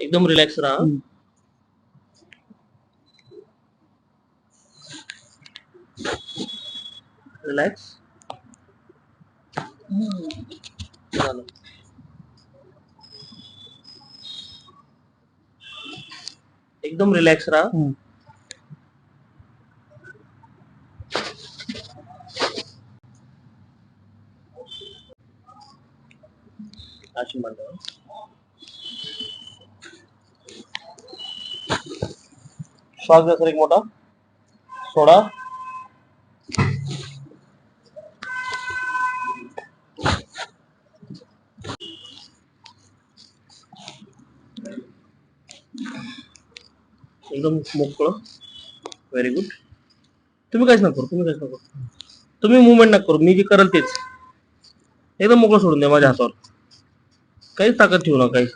एकदम रिलॅक्स राहा. रिलॅक्स झालं एकदम रिलॅक्स राहा. हम्म. अशी श्वास घ्या सर एक मोठा. सोडा. एकदम मोकळं. व्हेरी गुड तुम्ही काहीच नको करू तुम्ही काहीच नको तुम्ही मुवमेंट नका करू मी जे करेल तेच. एकदम मोकळं सोडून द्या माझ्या हातावर. काहीच ताकद ठेवू नका काहीच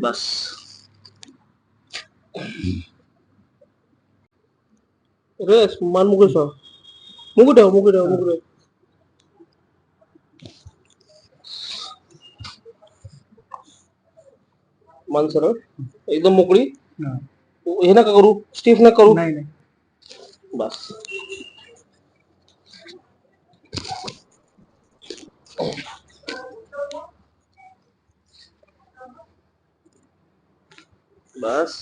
बस रेस मान मुकुट ठेवा मुकुट ठेवा मुकुट ठेवा मुकुट ठेवा मान सरळ एकदम मोकळी हा. हे नका करू स्टिफ नका करू नाही नाही बस बस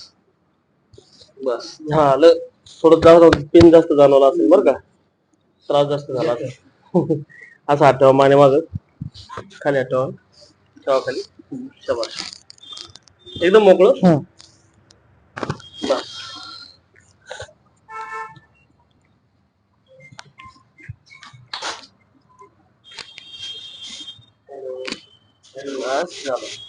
बस झालं थोडं जास्त पेन जास्त जाणवला असेल बरं का त्रास जास्त झाला असेल असं हात ठेवा माने माग खाली हात ठेवा ठेवा खाली शबाश एकदम मोकळं हं. बस बस झालं